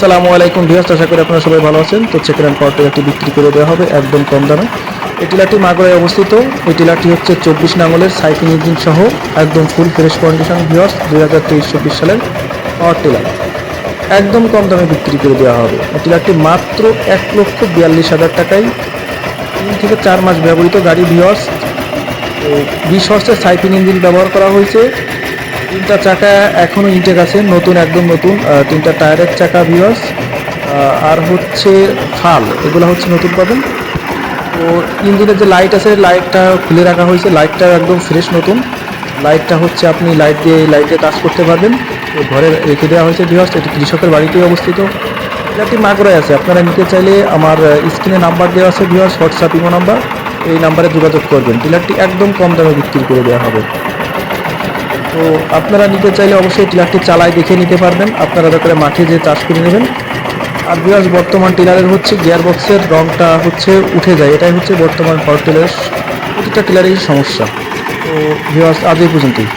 আসসালামু আলাইকুম ভিউয়ার্স, আশা করি আপনারা সবাই ভালো আছেন। তো হ্যান্ড পাওয়ার টিলারটি বিক্রি করে দেওয়া হবে একদম কম দামে। এই টিলারটি মাগুরায় অবস্থিত। এই টিলারটি হচ্ছে চব্বিশ নাঙ্গলের সাইকেল ইঞ্জিন সহ একদম ফুল ফ্রেশ কন্ডিশন ভিউয়ার্স, দুই হাজার তেইশ চব্বিশ সালের পাওয়ার টিলার একদম কম দামে বিক্রি করে দেওয়া হবে। এই টিলারটি মাত্র এক লক্ষ বিয়াল্লিশ হাজার টাকায় তিন থেকে চার মাস ব্যবহৃত গাড়ি তো বিশ হর্সের সাইকেল ইঞ্জিন ব্যবহার করা হয়েছে। তিনটা চাকা এখনও ইনটেক আছে, নতুন, একদম নতুন তিনটা টায়ারের চাকা ভিউয়ার্স আর হচ্ছে ফাল এগুলো হচ্ছে নতুন পাবেন। তো ইঞ্জিনের যে লাইট আছে লাইটটা খুলে রাখা হয়েছে লাইটটা একদম ফ্রেশ নতুন। লাইটটা হচ্ছে আপনি লাইট দিয়ে লাইটে কাজ করতে পারবেন। তো ঘরে রেখে দেওয়া হয়েছে ভিউয়ার্স এটি কৃষকের বাড়িতেই অবস্থিত। এটি মাগুরায় আছে, আপনারা নিতে চাইলে আমার স্ক্রিনে নাম্বার দেওয়া আছে ভিউয়ার্স হোয়াটসঅ্যাপ ইমো নাম্বার এই নাম্বারে যোগাযোগ করবেন। টিলারটি একদম কম দামে বিক্রি করে দেওয়া হবে। তো আপনারা নিতে চাইলে অবশ্যই টিলারটি চালায় দেখে নিতে পারবেন। আপনারা দরকারে মাঠে যে চাষ করে নেবেন। আর বিরাজ বর্তমান টিলারের হচ্ছে গিয়ার বক্সের রংটা হচ্ছে উঠে যায়। এটাই হচ্ছে বর্তমান পাওয়ার টিলারের প্রতিটা টিলারের সমস্যা। তো বিরাজ আজ এই পর্যন্তই।